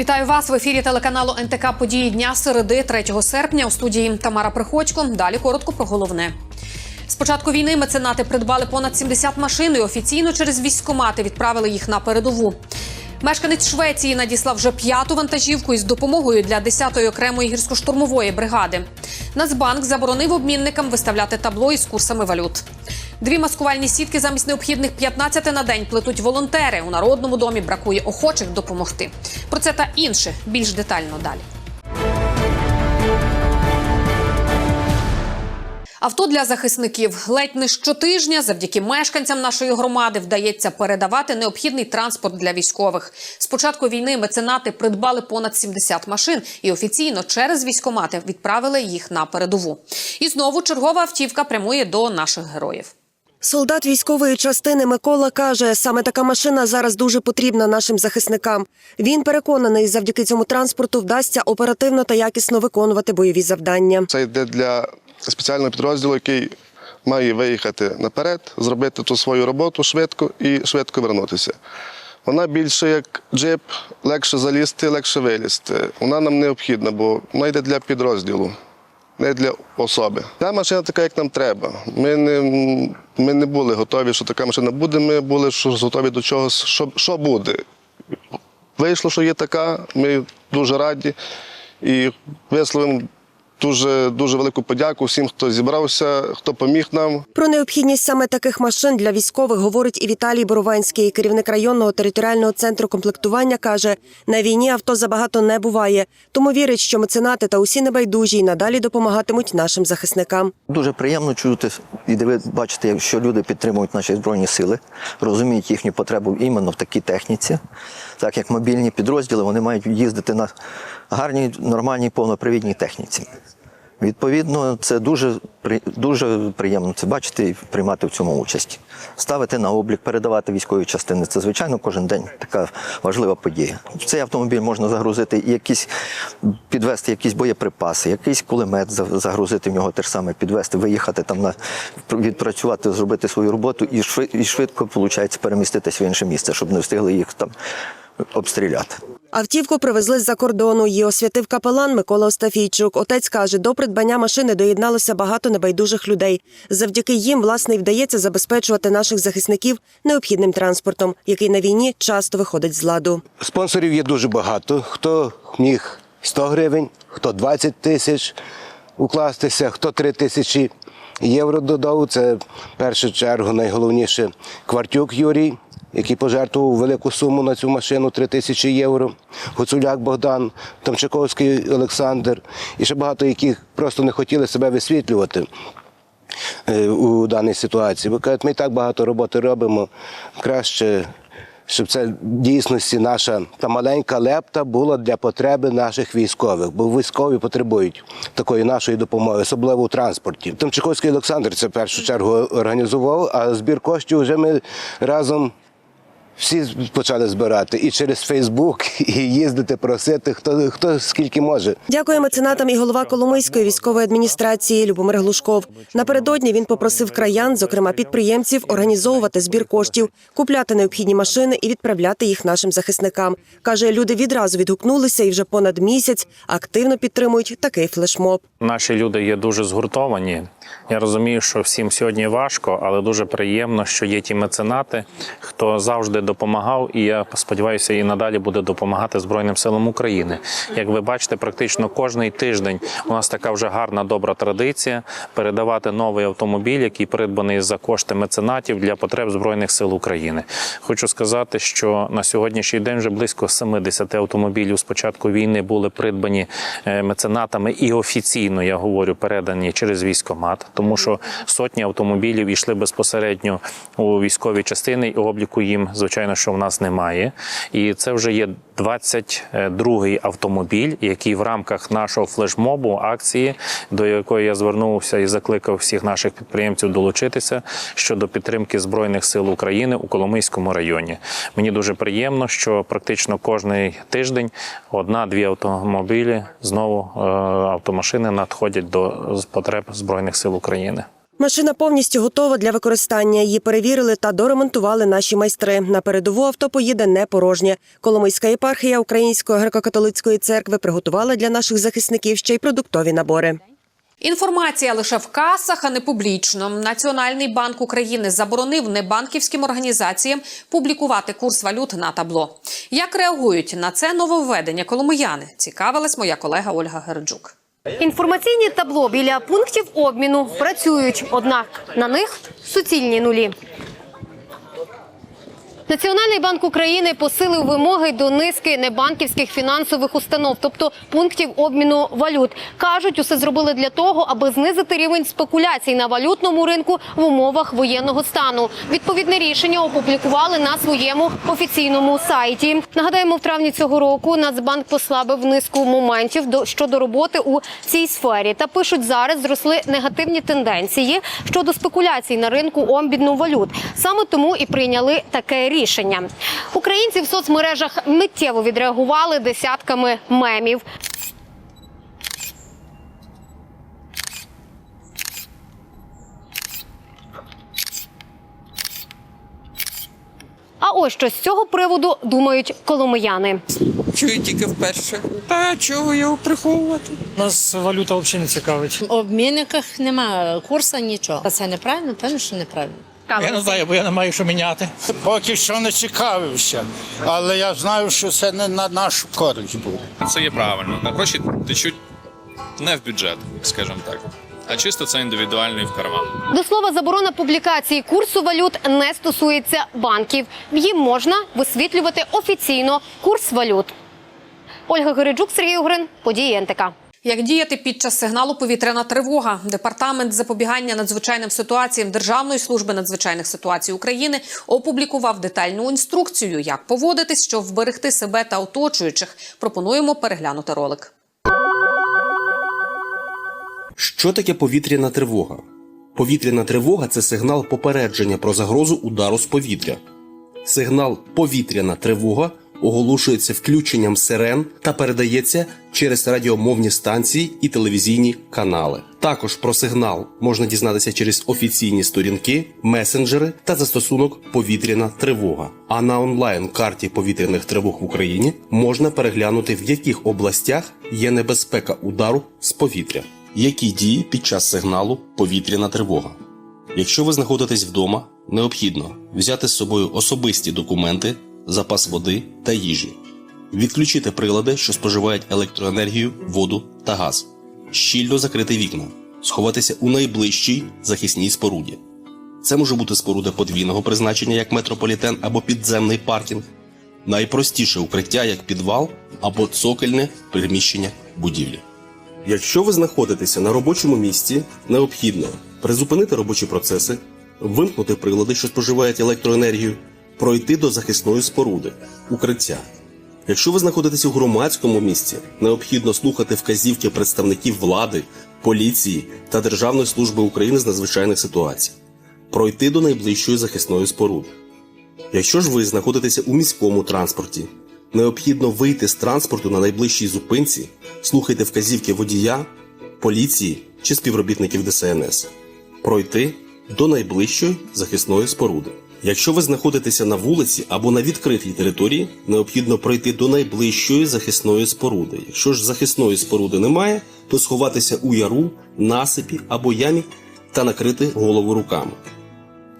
Вітаю вас в ефірі телеканалу НТК Події дня середи 3 серпня. У студії Тамара Приходько. Далі коротко про головне. З початку війни меценати придбали понад 70 машин і офіційно через військкомати відправили їх на передову. Мешканець Швеції надіслав вже п'яту вантажівку із допомогою для 10-ї окремої гірсько-штурмової бригади. Нацбанк заборонив обмінникам виставляти табло із курсами валют. Дві маскувальні сітки замість необхідних 15 на день плетуть волонтери. У народному домі бракує охочих допомогти. Про це та інше більш детально далі. Авто для захисників ледь не щотижня завдяки мешканцям нашої громади вдається передавати необхідний транспорт для військових. З початку війни меценати придбали понад 70 машин і офіційно через військомати відправили їх на передову. І знову чергова автівка прямує до наших героїв. Солдат військової частини Микола каже, саме така машина зараз дуже потрібна нашим захисникам. Він переконаний, завдяки цьому транспорту вдасться оперативно та якісно виконувати бойові завдання. Це йде для спеціального підрозділу, який має виїхати наперед, зробити ту свою роботу швидко і швидко вернутися. Вона більше як джип, легше залізти, легше вилізти. Вона нам необхідна, бо вона йде для підрозділу, не для особи. Та машина така, як нам треба. Ми не, ми не були готові, що така машина буде. Ми були готові до чогось, що, що буде. Вийшло, що є така, ми дуже раді і висловимо дуже, дуже велику подяку всім, хто зібрався, хто поміг нам. Про необхідність саме таких машин для військових говорить і Віталій Борованський, керівник районного територіального центру комплектування, каже: на війні авто забагато не буває, тому вірить, що меценати та усі небайдужі й надалі допомагатимуть нашим захисникам. Дуже приємно чути і диви- бачити, що люди підтримують наші збройні сили, розуміють їхню потребу іменно в такій техніці. Так як мобільні підрозділи, вони мають їздити на гарній, нормальній, повнопривідній техніці. Відповідно, це дуже, дуже приємно це бачити і приймати в цьому участь. Ставити на облік, передавати військові частини. Це, звичайно, кожен день така важлива подія. В цей автомобіль можна загрузити якісь, підвести якісь боєприпаси, якийсь кулемет загрузити в нього те ж саме, підвести, виїхати там на відпрацювати, зробити свою роботу і швидко, швидко виходить, переміститись в інше місце, щоб не встигли їх там обстріляти. Автівку привезли з-за кордону. Її освятив капелан Микола Остафійчук. Отець каже, до придбання машини доєдналося багато небайдужих людей. Завдяки їм, власне, й вдається забезпечувати наших захисників необхідним транспортом, який на війні часто виходить з ладу. Спонсорів є дуже багато. Хто міг 100 гривень, хто 20 тисяч укластися, хто 3 тисячі євро додав. Це в першу чергу найголовніше Квартюк Юрій, який пожертвував велику суму на цю машину 3 тисячі євро. Гуцуляк Богдан, Тамчаковський Олександр і ще багато яких просто не хотіли себе висвітлювати е, у даній ситуації. Бо кажуть, ми так багато роботи робимо. Краще, щоб це дійсності наша та маленька лепта була для потреби наших військових, бо військові потребують такої нашої допомоги, особливо у транспорті. Тимчаковський Олександр це в першу чергу організував, а збір коштів вже ми разом. Всі почали збирати і через Фейсбук, і їздити, просити, хто, хто скільки може. Дякує меценатам і голова Коломийської військової адміністрації Любомир Глушков. Напередодні він попросив краян, зокрема підприємців, організовувати збір коштів, купляти необхідні машини і відправляти їх нашим захисникам. каже, люди відразу відгукнулися і вже понад місяць активно підтримують такий флешмоб. Наші люди є дуже згуртовані. Я розумію, що всім сьогодні важко, але дуже приємно, що є ті меценати, хто завжди допомагав, і я сподіваюся, і надалі буде допомагати Збройним силам України. Як ви бачите, практично кожний тиждень у нас така вже гарна добра традиція передавати новий автомобіль, який придбаний за кошти меценатів для потреб Збройних сил України. Хочу сказати, що на сьогоднішній день вже близько 70 автомобілів з початку війни були придбані е, меценатами і офіційно я говорю передані через військомат, тому що сотні автомобілів йшли безпосередньо у військові частини, і обліку їм звичайно, що в нас немає. І це вже є 22-й автомобіль, який в рамках нашого флешмобу акції, до якої я звернувся і закликав всіх наших підприємців долучитися щодо підтримки збройних сил України у Коломийському районі. Мені дуже приємно, що практично кожний тиждень одна-дві автомобілі знову е, автомашини надходять до потреб збройних сил України. Машина повністю готова для використання. Її перевірили та доремонтували наші майстри. На передову авто поїде не порожнє. Коломийська єпархія Української греко-католицької церкви приготувала для наших захисників ще й продуктові набори. Інформація лише в касах, а не публічно. Національний банк України заборонив небанківським організаціям публікувати курс валют на табло. Як реагують на це нововведення коломияни? Цікавилась моя колега Ольга Герджук. Інформаційні табло біля пунктів обміну працюють, однак на них суцільні нулі. Національний банк України посилив вимоги до низки небанківських фінансових установ, тобто пунктів обміну валют. кажуть, усе зробили для того, аби знизити рівень спекуляцій на валютному ринку в умовах воєнного стану. Відповідне рішення опублікували на своєму офіційному сайті. Нагадаємо, в травні цього року Нацбанк послабив низку моментів до щодо роботи у цій сфері. Та пишуть, зараз зросли негативні тенденції щодо спекуляцій на ринку обміну валют. Саме тому і прийняли таке рішення. Українці в соцмережах миттєво відреагували десятками мемів. А ось що з цього приводу думають коломияни. Чую тільки вперше. Та чого його приховувати? Нас валюта взагалі не цікавить. В обмінниках немає курсу, нічого. Це неправильно, певно, що неправильно. Я не знаю, бо я не маю що міняти. Поки що не цікавився, але я знаю, що це не на нашу користь буде. Це є правильно. Гроші течуть не в бюджет, скажімо так, а чисто це індивідуальний в карман. До слова, заборона публікації курсу валют не стосується банків. Їм можна висвітлювати офіційно курс валют. Ольга Гириджук, Сергій Угрин, події НТК. Як діяти під час сигналу повітряна тривога? Департамент запобігання надзвичайним ситуаціям Державної служби надзвичайних ситуацій України опублікував детальну інструкцію, як поводитись, щоб вберегти себе та оточуючих. Пропонуємо переглянути ролик. Що таке повітряна тривога? Повітряна тривога це сигнал попередження про загрозу удару з повітря. Сигнал повітряна тривога оголошується включенням сирен та передається через радіомовні станції і телевізійні канали. Також про сигнал можна дізнатися через офіційні сторінки, месенджери та застосунок повітряна тривога. А на онлайн карті повітряних тривог в Україні можна переглянути в яких областях є небезпека удару з повітря. Які дії під час сигналу повітряна тривога? Якщо ви знаходитесь вдома, необхідно взяти з собою особисті документи, запас води та їжі, відключити прилади, що споживають електроенергію, воду та газ, щільно закрити вікна, сховатися у найближчій захисній споруді. Це може бути споруда подвійного призначення, як метрополітен або підземний паркінг, найпростіше укриття, як підвал або цокольне приміщення будівлі. Якщо ви знаходитеся на робочому місці, необхідно призупинити робочі процеси, вимкнути прилади, що споживають електроенергію, пройти до захисної споруди, укриття. Якщо ви знаходитесь у громадському місці, необхідно слухати вказівки представників влади, поліції та Державної служби України з надзвичайних ситуацій, пройти до найближчої захисної споруди. Якщо ж ви знаходитеся у міському транспорті, необхідно вийти з транспорту на найближчій зупинці, слухайте вказівки водія, поліції чи співробітників ДСНС, пройти до найближчої захисної споруди. Якщо ви знаходитеся на вулиці або на відкритій території, необхідно пройти до найближчої захисної споруди. Якщо ж захисної споруди немає, то сховатися у яру, насипі або ямі та накрити голову руками.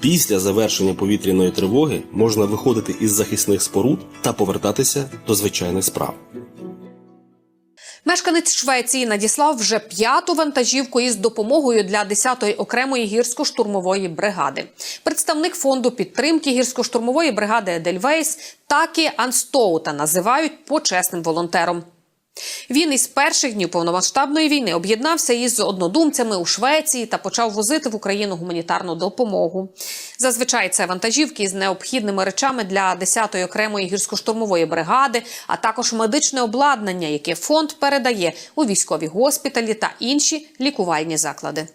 Після завершення повітряної тривоги можна виходити із захисних споруд та повертатися до звичайних справ. Мешканець Швеції надіслав вже п'яту вантажівку із допомогою для 10-ї окремої гірсько-штурмової бригади. Представник фонду підтримки гірсько-штурмової бригади Едельвейс Такі Анстоута називають почесним волонтером. Він із перших днів повномасштабної війни об'єднався із однодумцями у Швеції та почав возити в Україну гуманітарну допомогу. Зазвичай це вантажівки з необхідними речами для 10-ї окремої гірсько-штурмової бригади, а також медичне обладнання, яке фонд передає у військові госпіталі та інші лікувальні заклади.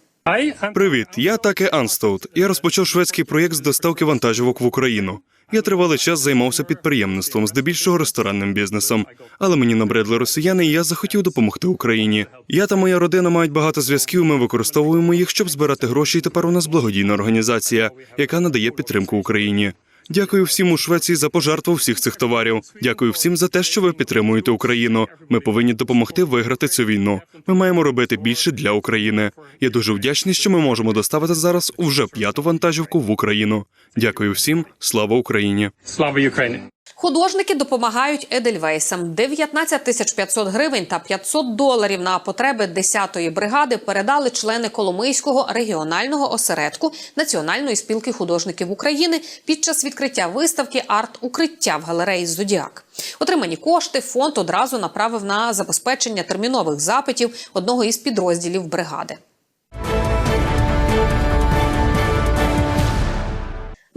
Привіт, я Таке Анстоут. Я розпочав шведський проєкт з доставки вантажівок в Україну. Я тривалий час займався підприємництвом, здебільшого ресторанним бізнесом. Але мені набридли росіяни, і я захотів допомогти Україні. Я та моя родина мають багато зв'язків. Ми використовуємо їх, щоб збирати гроші. І тепер у нас благодійна організація, яка надає підтримку Україні. Дякую всім у Швеції за пожертву всіх цих товарів. Дякую всім за те, що ви підтримуєте Україну. Ми повинні допомогти виграти цю війну. Ми маємо робити більше для України. Я дуже вдячний, що ми можемо доставити зараз уже п'яту вантажівку в Україну. Дякую всім. Слава Україні! Слава Україні! Художники допомагають Едельвейсам. 19 тисяч 500 гривень та 500 доларів на потреби 10-ї бригади передали члени Коломийського регіонального осередку Національної спілки художників України під час відкриття виставки Арт укриття в галереї Зодіак. Отримані кошти фонд одразу направив на забезпечення термінових запитів одного із підрозділів бригади.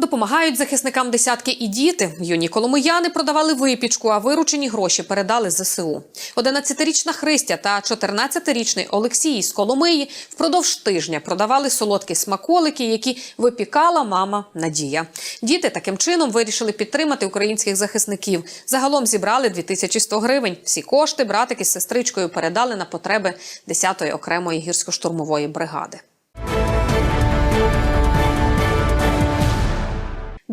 Допомагають захисникам десятки і діти. Юні коломияни продавали випічку, а виручені гроші передали ЗСУ. 11-річна Христя та 14-річний Олексій з Коломиї впродовж тижня продавали солодкі смаколики, які випікала мама Надія. Діти таким чином вирішили підтримати українських захисників. Загалом зібрали 2100 гривень. Всі кошти братики з сестричкою передали на потреби 10-ї окремої гірсько-штурмової бригади.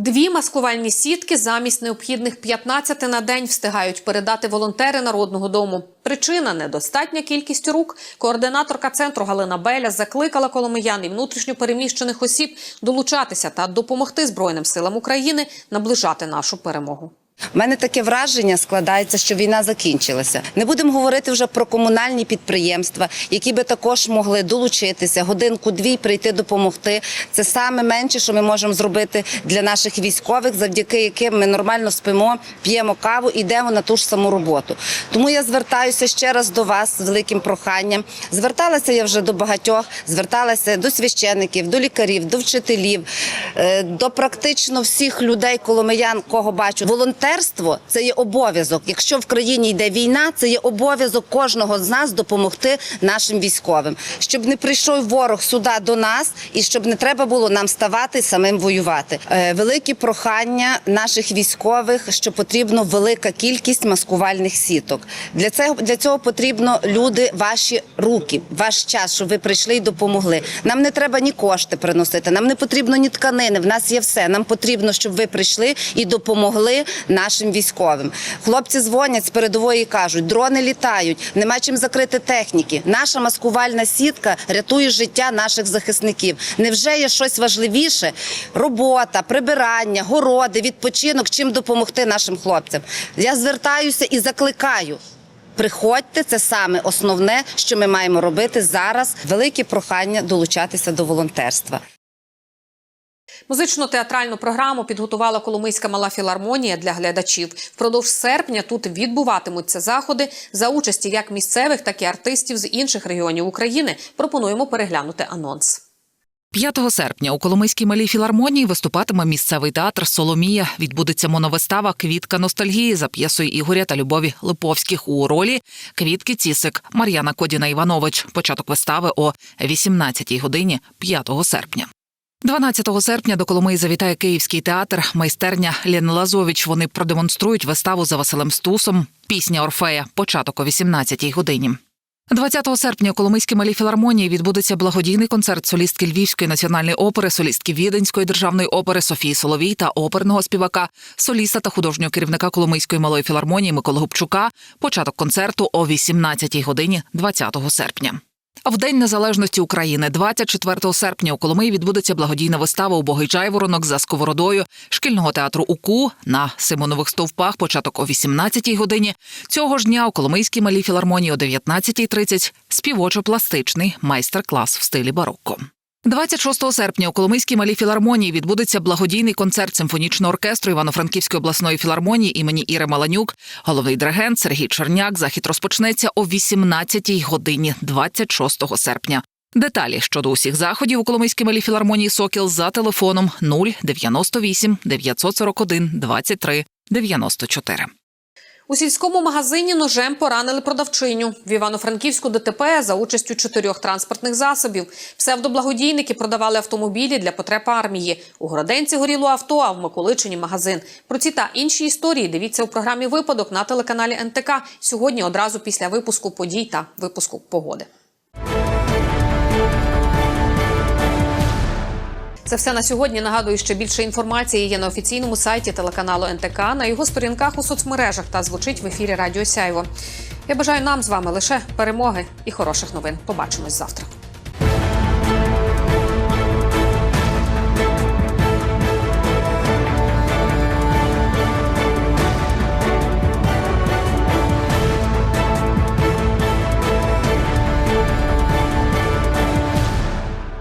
Дві маскувальні сітки замість необхідних 15 на день встигають передати волонтери народного дому. Причина недостатня кількість рук. Координаторка центру Галина Беля закликала коломиян і внутрішньопереміщених осіб долучатися та допомогти Збройним силам України наближати нашу перемогу. У мене таке враження складається, що війна закінчилася. Не будемо говорити вже про комунальні підприємства, які би також могли долучитися, годинку-дві прийти допомогти. Це саме менше, що ми можемо зробити для наших військових, завдяки яким ми нормально спимо, п'ємо каву і йдемо на ту ж саму роботу. Тому я звертаюся ще раз до вас з великим проханням. Зверталася я вже до багатьох, зверталася до священиків, до лікарів, до вчителів, е, до практично всіх людей, коломиян, кого бачу. Волонтерство це є обов'язок. Якщо в країні йде війна, це є обов'язок кожного з нас допомогти нашим військовим, щоб не прийшов ворог сюди до нас і щоб не треба було нам ставати самим воювати. Е, Великі прохання наших військових, що потрібно велика кількість маскувальних сіток. Для цього для цього потрібно люди, ваші руки, ваш час, щоб ви прийшли і допомогли. Нам не треба ні кошти приносити, нам не потрібно ні тканини. В нас є все. Нам потрібно, щоб ви прийшли і допомогли нашим військовим. Хлопці дзвонять з передової і кажуть, дрони літають, нема чим закрити техніки. Наша маскувальна сітка рятує життя наших захисників. Невже є щось важливіше? Робота, прибирання, городи, відпочинок, чим допомогти нашим хлопцям. Я звертаюся і закликаю. Приходьте, це саме основне, що ми маємо робити зараз. Велике прохання долучатися до волонтерства. Музично-театральну програму підготувала Коломийська мала філармонія для глядачів. Впродовж серпня тут відбуватимуться заходи за участі як місцевих, так і артистів з інших регіонів України. Пропонуємо переглянути анонс. 5 серпня у Коломийській малій філармонії виступатиме місцевий театр Соломія. Відбудеться моновистава Квітка ностальгії за п'єсою Ігоря та Любові Липовських у ролі Квітки Цісик Мар'яна Кодіна Іванович. Початок вистави о 18 годині 5 серпня. 12 серпня до Коломиї завітає Київський театр, майстерня Лєн Лазович. Вони продемонструють виставу за Василем Стусом. Пісня Орфея. Початок о 18 годині. 20 серпня у Коломийській малій філармонії відбудеться благодійний концерт солістки Львівської національної опери, солістки Віденської державної опери Софії Соловій та оперного співака, соліста та художнього керівника Коломийської малої філармонії Миколи Губчука. Початок концерту о 18 годині 20 серпня. А в День Незалежності України, 24 серпня, у Коломиї відбудеться благодійна вистава «Убогий Чайворонок за сковородою шкільного театру УКУ на Симонових стовпах. Початок о 18 годині. Цього ж дня у Коломийській малій філармонії о 19.30 співочо-пластичний майстер-клас в стилі барокко. 26 серпня у Коломийській малій філармонії відбудеться благодійний концерт симфонічного оркестру Івано-Франківської обласної філармонії імені Іри Маланюк. Головний диригент Сергій Черняк. Захід розпочнеться о 18 годині 26 серпня. Деталі щодо усіх заходів у Коломийській малій філармонії Сокіл за телефоном 098 941 23 94. У сільському магазині ножем поранили продавчиню. В Івано-Франківську ДТП за участю чотирьох транспортних засобів. Псевдоблагодійники продавали автомобілі для потреб армії. У Городенці горіло авто, а в Миколичині магазин. Про ці та інші історії дивіться у програмі Випадок на телеканалі НТК сьогодні одразу після випуску подій та випуску погоди. Це все на сьогодні. Нагадую, що більше інформації є на офіційному сайті телеканалу НТК, на його сторінках у соцмережах та звучить в ефірі Радіо Сяйво. Я бажаю нам з вами лише перемоги і хороших новин. Побачимось завтра.